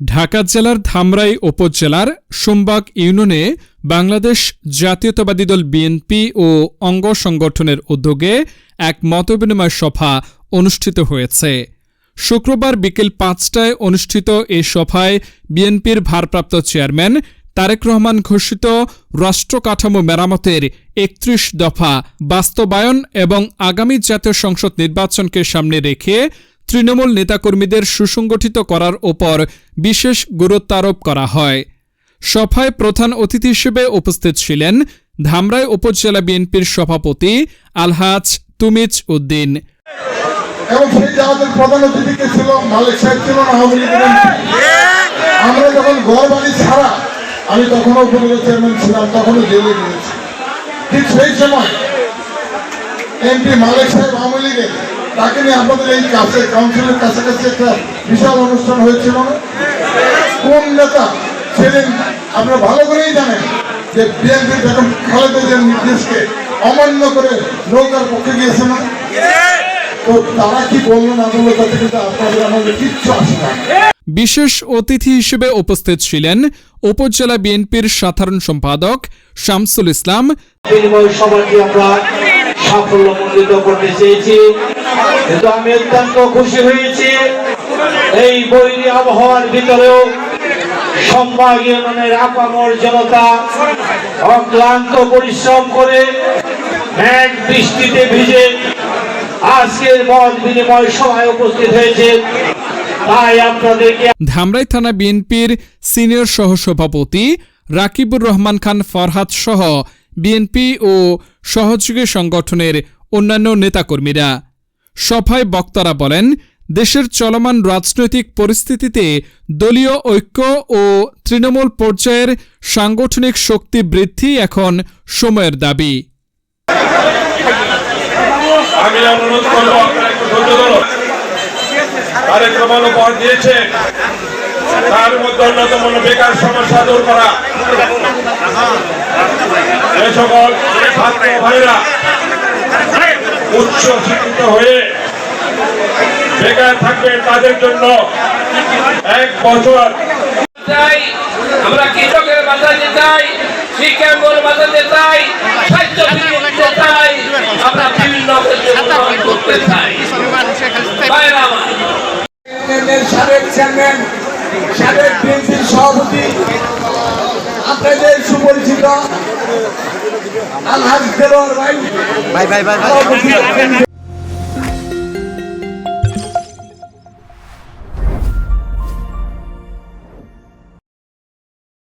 ঢাকা জেলার ধামরাই উপজেলার সোমবাগ ইউনিয়নে বাংলাদেশ জাতীয়তাবাদী দল বিএনপি ও অঙ্গ সংগঠনের উদ্যোগে এক মতবিনিময় সভা অনুষ্ঠিত হয়েছে। শুক্রবার বিকেল পাঁচটায় অনুষ্ঠিত এই সভায় বিএনপির ভারপ্রাপ্ত চেয়ারম্যান তারেক রহমান ঘোষিত রাষ্ট্র কাঠামো মেরামতের একত্রিশ দফা বাস্তবায়ন এবং আগামী জাতীয় সংসদ নির্বাচনকে সামনে রেখে তৃণমূল নেতাকর্মীদের সুসংগঠিত করার ওপর বিশেষ গুরুত্বারোপ করা হয়। সভায় প্রধান অতিথি হিসেবে উপস্থিত ছিলেন ধামরাই উপজেলা বিএনপির সভাপতি আলহাজ তুমিজ উদ্দিন। আমরা যখন ঘর বাড়ি ছাড়া, আমি তখনও চেয়ারম্যান ছিলাম, তখনও জেলে গিয়েছি। ঠিক সেই সময় এমপি মালিক সাহেব আওয়ামী লীগের তাকে নিয়ে আমাদের এই কাছে কাউন্সিলের কাছাকাছি একটা বিশাল অনুষ্ঠান হয়েছিল না? কোন নেতা সেদিন আপনারা ভালো করেই জানেন যে বিএনপি যখন খালেদা জিয়ার নির্দেশকে অমান্য করে নৌকার পক্ষে গিয়েছে না? তো তারা কি বলল না বলল তাতে কিন্তু আপনাদের আমাদের কিচ্ছু আসে না? বিশেষ অতিথি হিসেবে উপস্থিত ছিলেন উপজেলা বিএনপির সাধারণ সম্পাদক শামসুল ইসলাম। বিনিময় সভাটি আমরা সাফল্যমণ্ডিত করতে চেয়েছি। কিন্তু আমি অত্যন্ত খুশি হয়েছি। এই বৈরী আবহাওয়ার ভিতরেও সম্ভাগ ইউনিয়নের আপামর জনতা অক্লান্ত পরিশ্রম করে ম্যাগ বৃষ্টিতে ভিজে আজকের মত বিনিময় সভায় উপস্থিত হয়েছে। ধামরাই থানা বিএনপির সিনিয়র সহসভাপতি রাকিবুর রহমান খান ফরহাদ সহ বিএনপি ও সহযোগী সংগঠনের অন্যান্য নেতাকর্মীরা। সভায় বক্তারা বলেন, দেশের চলমান রাজনৈতিক পরিস্থিতিতে দলীয় ঐক্য ও তৃণমূল পর্যায়ের সাংগঠনিক শক্তি বৃদ্ধি এখন সময়ের দাবি। তার মধ্যে অন্যতম বেকার সমস্যা দূর করা। সকল ছাত্র ভাইরা উচ্চ শিক্ষিত হয়ে বেকার থাকবে তাদের জন্য এক বছর। আমরা কৃষকের বাঁচাতে চাই শিক্ষাঙ্গল বাঁচাতে চাই স্বাস্থ্য চাই আমরা বিভিন্ন করতে চাই। ভাইরা আমার ইউনিয়নের সাবেক চেয়ারম্যান সাবেক বিএনপির সভাপতি আপনাদের সুপরিচিত ভাই। ভাই ভাই